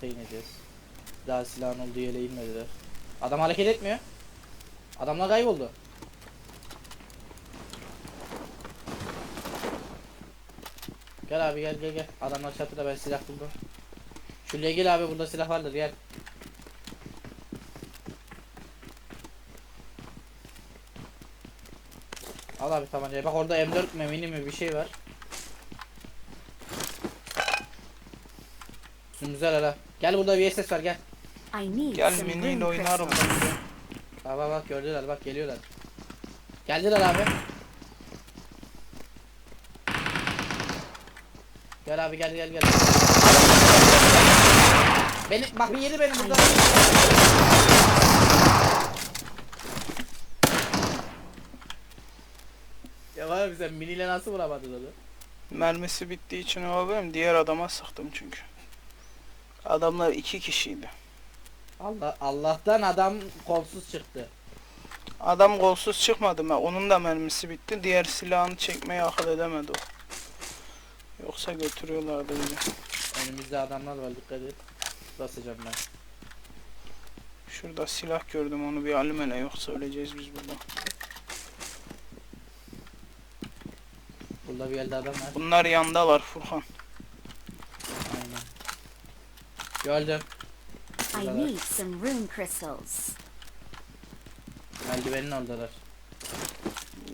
Alta ineceğiz. Daha silahın olduğu yere inmediler. Adam hareket etmiyor. Adamlar kayboldu. Gel abi gel gel gel. Adamlar çatıda ben silah buldum. Şuraya gel abi burada silah vardır gel. Al abi tabancayı. Bak orada M4 mi mini mi bir şey var. Güzel hele. Gel burada bir SS var gel. Gel miniyle oynarım. Bak bak bak gördüler bak geliyorlar. Geldiler abi. Gel abi gel gel gel. Beni bak bir yedi beni burada. Ya var sen miniyle nasıl vuramadın onu? Mermisi bittiği için olabilirim. Diğer adama sıktım çünkü. Adamlar iki kişiydi. Allah Allah'tan adam kolsuz çıktı. Adam golsuz çıkmadı mı? Onun da mermisi bitti. Diğer silahını çekmeyi akıl edemedi o. Yoksa götürüyorlardı bizi. Önümüzde adamlar var dikkat et. Basacağım ben. Şurada silah gördüm onu bir alim hele yoksa öleceğiz biz burada. Burada bir yerde adam var. Bunlar yandalar Furkan. Aynen. Gördüm. I need some rune crystals. Merdivenin oradalar.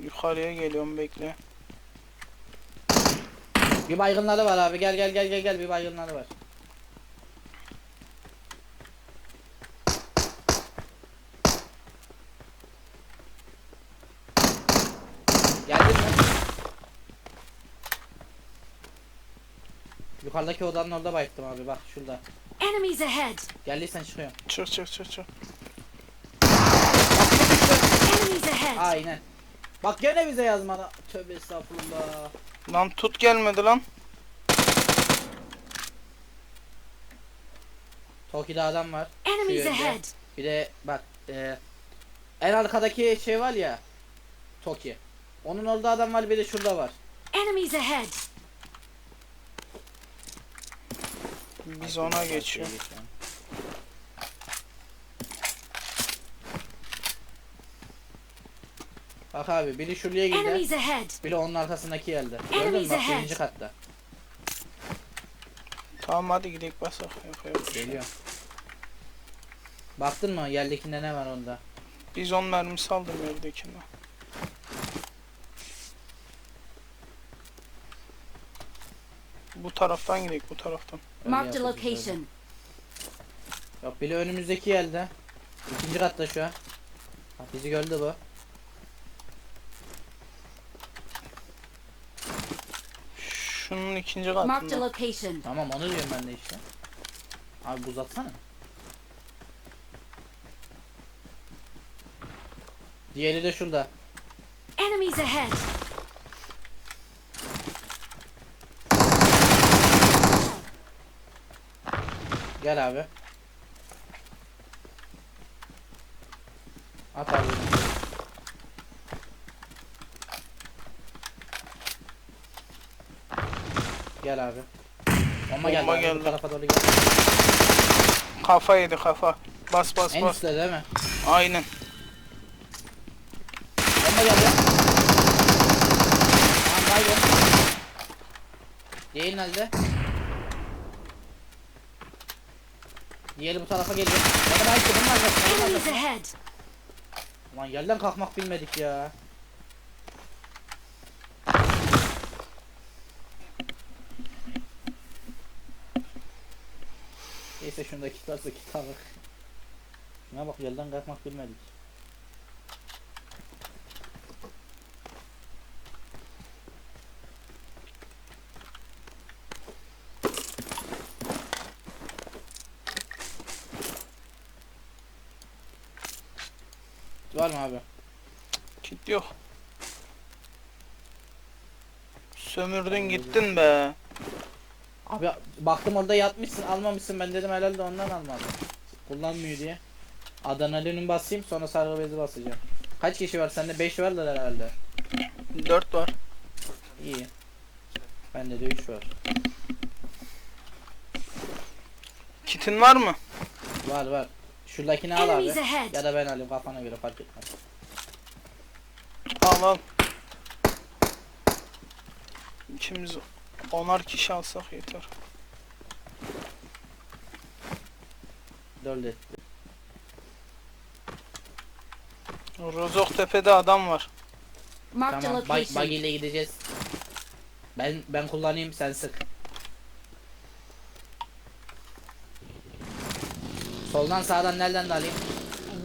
Yukarıya geliyorum bekle. Bir baygınları var abi. Gel gel gel gel gel bir baygınları var. Geldin mi? Yukarıdaki odanın orada bayıttım abi bak şurada. Enemies ahead! Geldiysen çıkıyorum. Çık çık çık çık. Enemies ahead! Aynen. Bak gene bize yazmadı. Tövbe estağfurullah. Lan tut gelmedi lan. Toki'de adam var. Enemies ahead! Bir de bak e, en arkadaki şey var ya Toki. Onun orada adam var bir de şurada var. Enemies ahead! Ona geçiyor. Bak abi biri şuraya gider. Biri onun arkasındaki yerde. Gördün mü? Bak birinci katta. Tamam hadi gidelim basak. Yok yok. Geliyor. Baktın mı yerdekinde ne var onda? Biz on mermisi aldım yerdekine. Bu taraftan gidelim bu taraftan. Yapacağız öyle. location. Yok biri önümüzdeki yerde. İkinci katta şu an. Bak bizi gördü bu. Şunun ikinci a katında. location. Tamam onu diyorum ben de işte. Abi buz atsana. Diğeri de şurada. Enemies ahead! Gel abi. At abi. Gel abi. Bomba geldi. Bomba abi, geldi. Bu tarafa doğru gel. Kafa yedi kafa. Bas bas En bas. üstte değil mi? Aynen. Bomba geldi. Tamam baygın. Diğeri nerede? Diğeri bu tarafa geliyor. Ya da belki bunun Enemies arkasında. ahead! Lan yerden kalkmak bilmedik ya. Neyse şunda kit varsa kit alır. Şuna bak yerden kalkmak bilmedik. Abi? Kit yok. Sömürdün gittin be. Abi baktım orada yatmışsın almamışsın ben dedim herhalde ondan almadım. Kullanmıyor diye. Adrenalin basayım sonra sargı bezi basacağım. Kaç kişi var sende? 5 varlar herhalde. Dört var. İyi. Bende de 3 var. Kitin var mı? Var var. Şuradakini al abi. Ya da ben alayım kafana göre fark etmez. Al al. İkimiz onar kişi alsak yeter. Dört etti. Rozok tepede adam var. Marked a Tamam bug, location. ile gideceğiz. Ben ben kullanayım sen sık. Soldan sağdan nereden de alayım?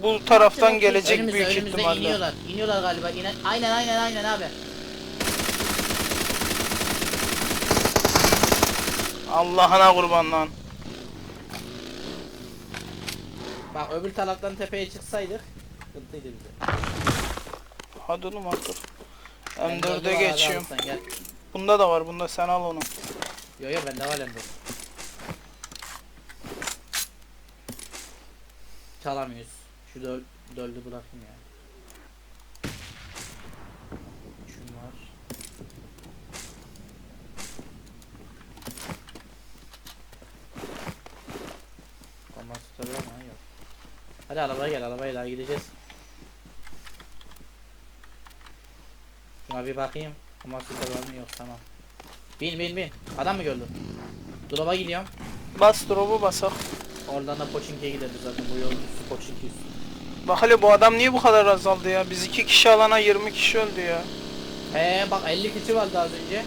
Bu taraftan gelecek önümüzde büyük önümüzde ihtimalle. iniyorlar. İniyorlar galiba. İne, aynen aynen aynen abi. Allah'ına kurban lan. Bak öbür taraftan tepeye çıksaydık sıkıntıydı bize. Hadi oğlum dördü M4'e var abi, geçiyorum. Gel. Bunda da var. Bunda sen al onu. Yo yo bende var M4. Çalamıyoruz. Şu döl, döldü bırakayım ya. Şun var. Olmaz tutabilir ama yok. Hadi arabaya gel arabaya daha gideceğiz. Şuna bir bakayım. Ama tutabilir mi yok tamam. Bin bin bin. Adam mı gördün? Drop'a gidiyorum. Bas drop'u basak. Oradan da Pochinki'ye gideriz zaten bu yolun üstü Pochinki üstü. Bak hele bu adam niye bu kadar azaldı ya? Biz iki kişi alana 20 kişi öldü ya. He bak 50 kişi vardı az önce.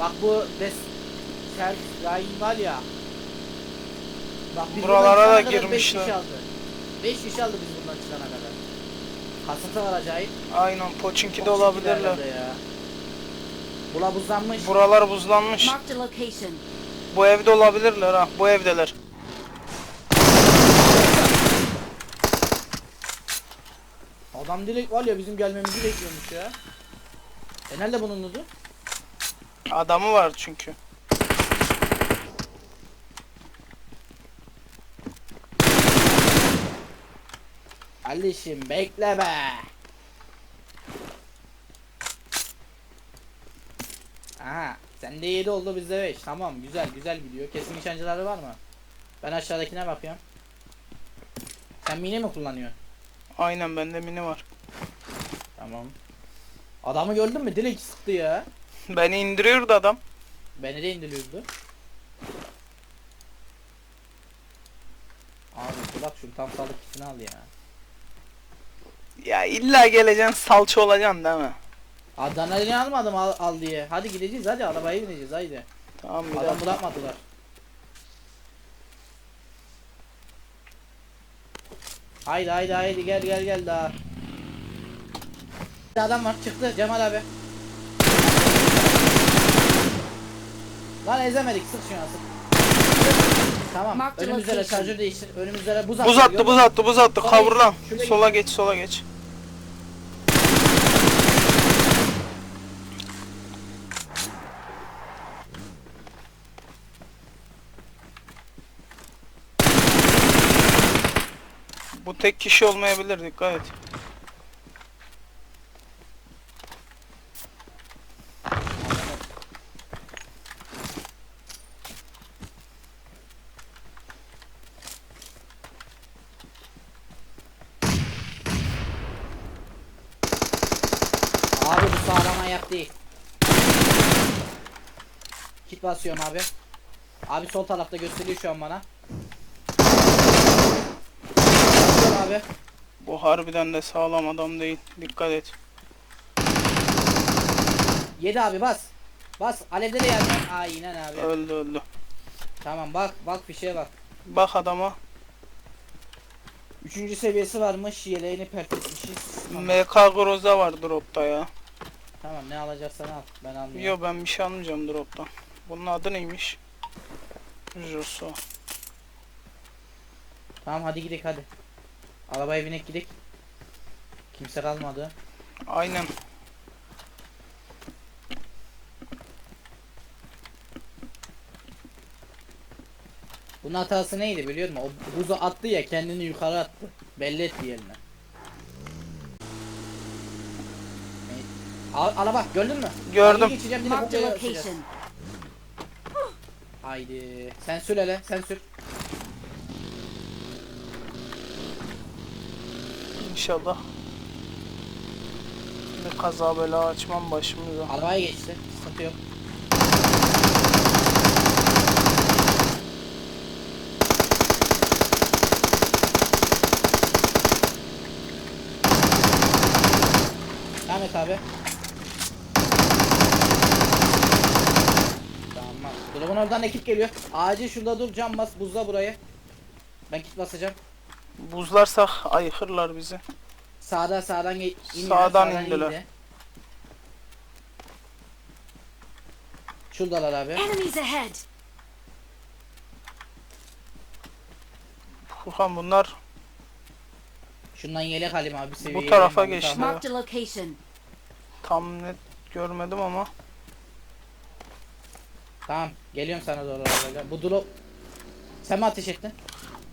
Bak bu des Sert Ryan var ya. Bak biz Buralara da girmişler. kişi aldı. 5 kişi aldı biz bundan çıkana kadar. Kasıntı var acayip. Aynen Pochinki'de Pochinki'de olabilirler. Bula buzlanmış. Buralar buzlanmış. Bu evde olabilirler ha. Bu evdeler. Adam direkt var ya bizim gelmemizi bekliyormuş ya. E nerede bunun nudu? Adamı var çünkü. Kardeşim bekle be. Aha sende 7 oldu bizde 5 tamam güzel güzel gidiyor kesin nişancıları var mı? Ben aşağıdakine bakıyorum. Sen mini mi kullanıyorsun? Aynen bende mini var. Tamam. Adamı gördün mü? Direkt sıktı ya. Beni indiriyordu adam. Beni de indiriyordu. Abi bak şunu tam sağlık kitini al ya. Ya illa geleceksin salça olacaksın değil mi? Adana'yı almadım al, al diye. Hadi gideceğiz hadi arabaya bineceğiz haydi. Tamam bir Adam dakika. bırakmadılar. Haydi haydi haydi gel gel gel daha. Bir adam var çıktı Cemal abi. Lan ezemedik sık şuna sık. Tamam Mark the önümüzde de location. şarjör değiştir. Önümüzde de buz Buz attı, attı gördün buz attı buz attı. Kavur lan. Sola geç sola geç. Tek kişi olmayabilir dikkat et. Abi bu sağlam ayak değil. Kit basıyorum abi. Abi sol tarafta gösteriyor şu an bana. Basıyorum abi. Bu harbiden de sağlam adam değil. Dikkat et. 7 abi bas. Bas. Alevde de yerden. Aynen abi. Öldü öldü. Tamam bak bak fişeye bak. Bak adama. Üçüncü seviyesi varmış. Yeleğini pert etmişiz. Tamam. MK Groza var dropta ya. tamam ne alacaksan al. Ben almıyorum. Yo ben bir şey almayacağım droptan. Bunun adı neymiş? Joso. Tamam hadi gidelim hadi. Arabaya binek gidelim. Kimse kalmadı. Aynen. Bunun hatası neydi biliyor musun? O buzu attı ya kendini yukarı attı. Belli etti yerine. Al, araba gördün mü? Gördüm. Geçeceğim location. Haydi. Sen sür hele sen sür. İnşallah. Bir kaza bela açmam başımıza. Arabaya geçti. Sıkıntı yok. Devam et abi. Tamam. Drop'un oradan ekip geliyor. Acil şurada dur cam bas buzla burayı. Ben kit basacağım. Buzlarsak ayıkırlar bizi. Sağda sağdan ge- iniyor. Sağdan indiler. indi. Şuradalar abi. Enemies ahead! Furkan bunlar Şundan yelek alayım abi seviye. Bu tarafa yeleğim var, geçti. tamam. Marked a location. tam net görmedim ama. Tamam geliyorum sana doğru. Bu drop sen mi ateş ettin?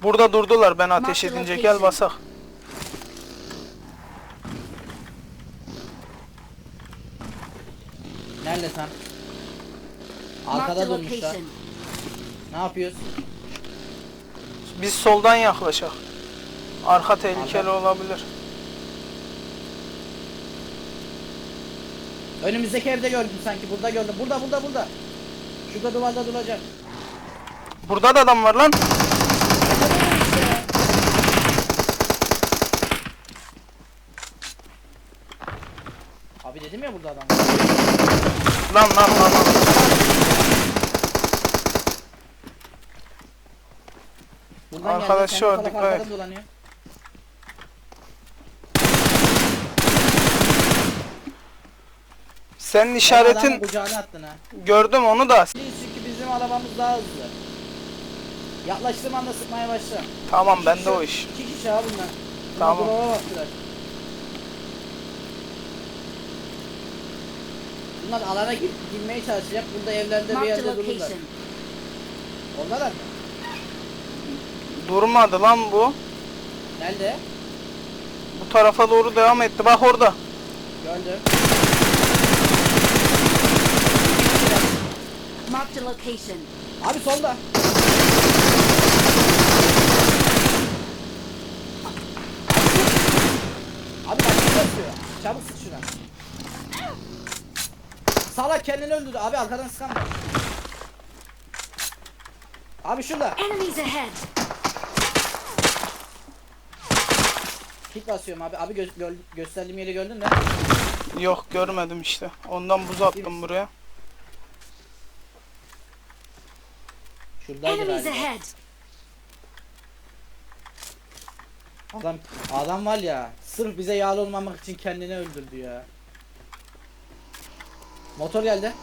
Burada durdular ben ateş Marked edince location. gel basak. Nerede sen? Arkada durmuşlar. Ne yapıyoruz? Biz soldan yaklaşak. Arka tehlikeli Arka. olabilir. Önümüzdeki evde gördüm sanki. Burada gördüm. Burada burada burada. Şurada duvarda duracak. Burada da adam var lan. Ya burada adam. Lan lan lan. lan. Buradan Arkadaşı geldi. taraf dikkat arkadan et. dolanıyor. Senin Adamın işaretin kucağına attın ha. gördüm onu da. Çünkü bizim arabamız daha hızlı. Yaklaştığım anda sıkmaya başla. Tamam bende o iş. İki kişi abi bunlar. Tamam. Baktılar. Bunlar alana gir, girmeye çalışacak. Burada evlerde bir Marked yerde dururlar. location. Oradalar mı? Durmadı lan bu. Nerede? Bu tarafa doğru devam etti. Bak orada. Gördüm. Marked a location. Abi solda. Abi bak basıyor. Çabuk sık şuna. Salak kendini öldürdü. Abi arkadan sıkan var. Abi şurada. Enemies ahead! Kit basıyorum abi. Abi gö- gö- gösterdiğim yeri gördün mü? Yok görmedim işte. Ondan buz attım buraya. Şuradaydı Enemies galiba. ahead! Adam, adam var ya sırf bize yağlı olmamak için kendini öldürdü ya. Motor geldi.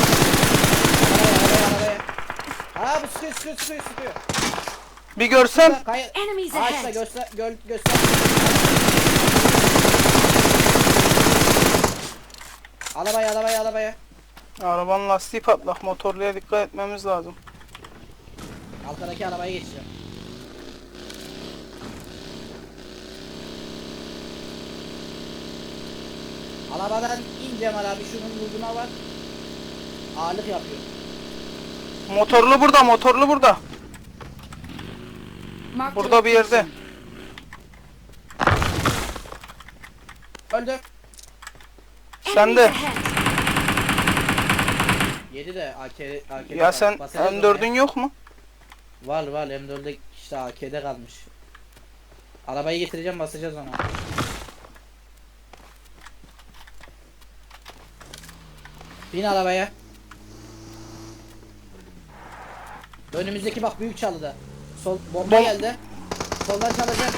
Arabaya, arabaya, arabaya. Aa bu sıkıyor sıkıyor sıkıyor sıkıyor. Bir görsem Kay Enemies Ağaçla ahead! göster gö göster. Arabaya arabaya arabaya. arabanın lastiği patlak. Motorluya dikkat etmemiz lazım. Arkadaki arabaya geçeceğim. Arabadan in Cemal abi şunun vurguna var. Ağırlık yapıyor. Motorlu burada, motorlu burada. Marked a Burada bir yerde. Öldü. Sen de. Yedi de AK, AK'de Ya sen Basacağız M4'ün oraya. yok mu? Var var M4'de işte AK'de kalmış. Arabayı getireceğim basacağız ona. Bin arabaya. Önümüzdeki bak büyük çalıda. Sol bomba Bom- geldi. Soldan çalacak.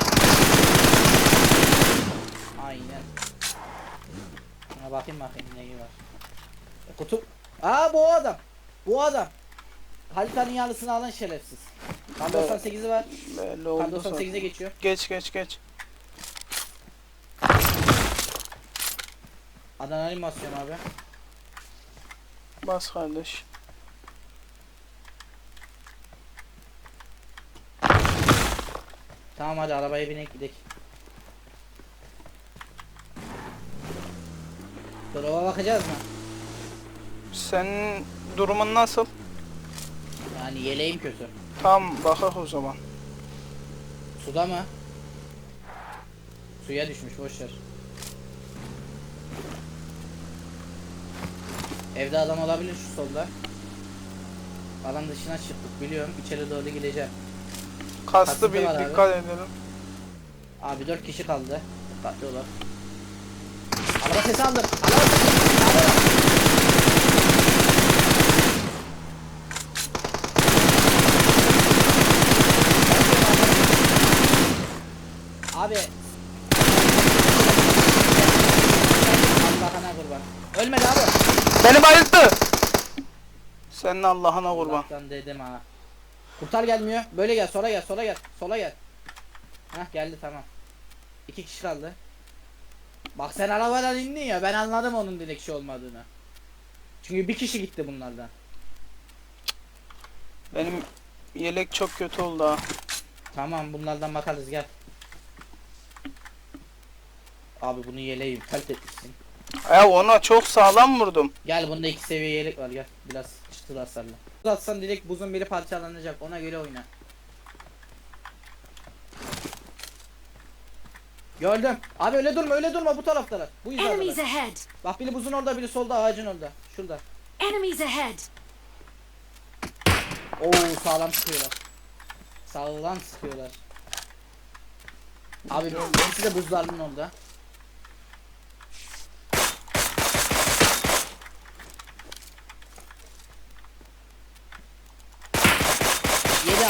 Aynen. Şuna bakayım bakayım neyi var. E, kutu. Aa bu o adam. Bu adam. Haritanın yarısını alan şerefsiz. Evet. 98'i var. Zaten. 98'e geçiyor. Geç geç geç. Adana animasyon abi. Bas kardeş. Tamam hadi arabaya binek gidelim. Drop'a bakacağız mı? Senin durumun nasıl? Yani yeleğim kötü. Tamam bakak o zaman. Suda mı? Suya düşmüş boş Evde adam olabilir şu solda. Alan dışına çıktık biliyorum. İçeri doğru gideceğim. Kastı Kasıtı bir var abi. dikkat edelim. Abi 4 kişi kaldı. Dikkatli olun. Araba sesi aldım. Araba sesi. Araba. Abi. Allah'ına kurban. Ölmedi abi. Beni bayılttı. Senin Allah'ına kurban. Allah'tan dedim ha. Kurtar gelmiyor. Böyle gel, sola gel, sola gel, sola gel. Hah geldi tamam. İki kişi kaldı. Bak sen arabadan indin ya ben anladım onun dilekçi olmadığını. Çünkü bir kişi gitti bunlardan. Benim yelek çok kötü oldu ha. Tamam bunlardan bakarız gel. Abi bunu yeleğim kalt Ya ona çok sağlam vurdum. Gel bunda iki seviye yelek var gel. Biraz çıtır hasarlı. Buz atsan direkt buzun biri parçalanacak ona göre oyna. Gördüm. Abi öyle durma öyle durma bu taraftalar. Bu Enemies yüzden. ahead. Bak biri buzun orada biri solda ağacın orada. Şurada. Enemies ahead. Oo sağlam sıkıyorlar. Sağlam sıkıyorlar. Abi birisi de buzlarının orada.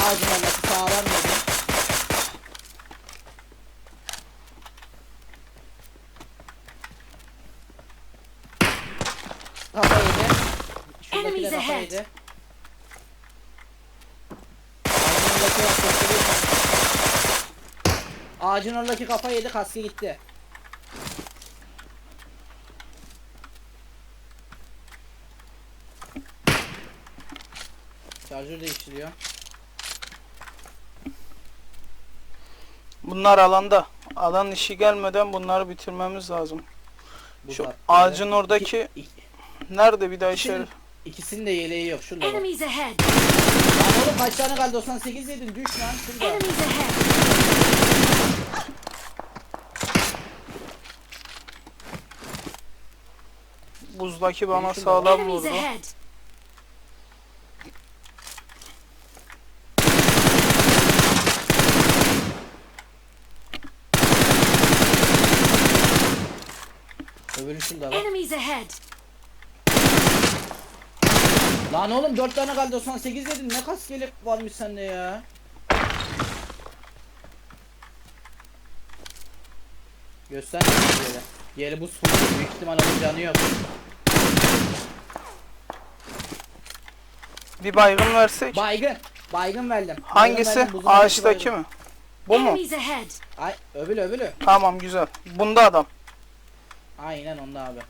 Ağacın orası sağlam yedi. Kafa yedi. Şuradaki de Enemies kafa ahead. yedi. Ağacın oradaki bak gösteriyor. Ağacın oradaki kafa yedi kaskı gitti. Şarjör değiştiriyor. Bunlar alanda. Alan işi gelmeden bunları bitirmemiz lazım. Bu Şu ağacın böyle. oradaki İki- nerede bir daha İkisinin, içeri? ikisinin de yeleği yok. Şurada bak. Enemies ahead. Lan oğlum kaç tane kaldı? 98 yedin. Düş lan. Şurada. Enemies ahead. Buzdaki bana sağlam Enemies vurdu. ahead. Öbürü şurada bak. Enemies ahead. Lan oğlum 4 tane kaldı 98 dedin ne kas gelip varmış sende ya. Göster böyle. Yeri buz full büyük ihtimal onun canı yok. Bir baygın versek. Baygın. Baygın verdim. Baygın Hangisi? verdim, buzun Ağaçtaki baygın. mi? Bu mu? Enemies ahead. Ay öbülü öbülü. Tamam güzel. Bunda adam. Aynen onda abi.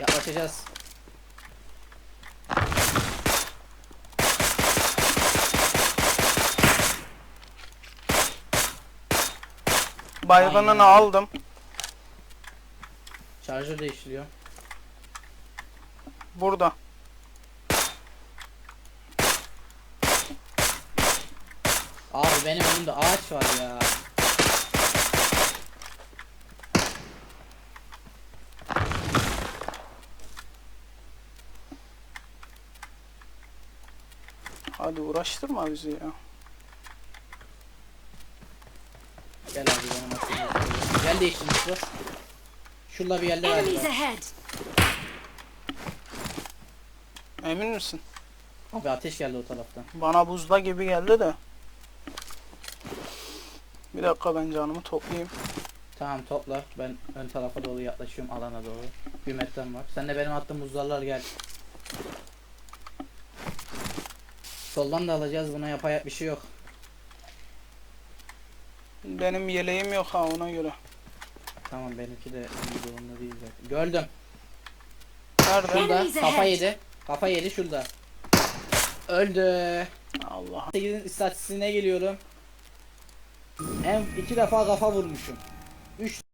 Yaklaşacağız. Baygınını Aynen. aldım. Şarjör değiştiriyor. Burada. Abi benim önümde ağaç var ya. Hadi uğraştırma bizi ya. Gel abi benim aklıma. Gel değiştirmiş bu. Şurada bir galiba. ahead. Emin misin? Abi ateş geldi o taraftan. Bana buzda gibi geldi de. Bir dakika ben canımı toplayayım. Tamam topla. Ben ön tarafa doğru yaklaşıyorum alana doğru. Bir metrem var. Sen de benim attığım buzlarlar gel. Soldan da alacağız. Buna yapayak bir şey yok. Benim yeleğim yok ha ona göre. Tamam benimki de durumda değil zaten. Gördüm. Nerede? Şurada. Kafa yedi. Kafa yedi şurada. Öldü. Allah. 8'in istatistiğine geliyorum. En iki defa kafa vurmuşum. 3